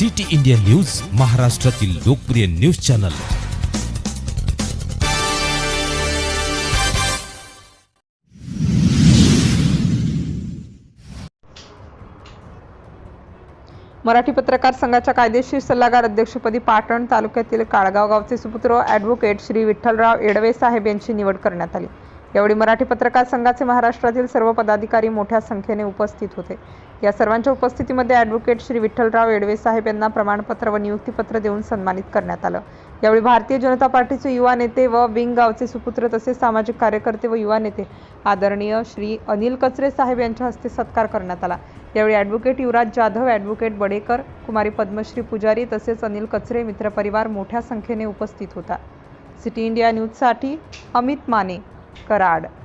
City India news महाराष्ट्रातील लोकप्रिय news channel. Marathi पत्रकार संघाच्या कायदेशीर सल्लागार अध्यक्षपदी पाटण तालुक्यातील काळगाव गावचे सुपुत्र ॲडव्होकेट श्री विठ्ठलराव येडवे साहेब यांची निवड करण्यात आली. यावेळी मराठी पत्रकार संघाचे महाराष्ट्रातील सर्व पदाधिकारी मोठ्या संख्येने उपस्थित होते. या सर्वांच्या उपस्थितीमध्ये ॲडव्होकेट श्री विठ्ठलराव येडवे साहेब यांना प्रमाणपत्र व नियुक्तीपत्र देऊन सन्मानित करण्यात आलं. यावेळी भारतीय जनता पार्टीचे युवा नेते व विंग गावचे सुपुत्र तसेच सामाजिक कार्यकर्ते व युवा नेते आदरणीय श्री अनिल कचरे साहेब यांच्या हस्ते सत्कार करण्यात आला. यावेळी ॲडव्होकेट युवराज जाधव ॲडव्होकेट बडेकर कुमारी पद्मश्री पुजारी तसेच अनिल कचरे मित्रपरिवार मोठ्या संख्येने उपस्थित होता. सिटी इंडिया न्यूजसाठी अमित माने. કરાડ.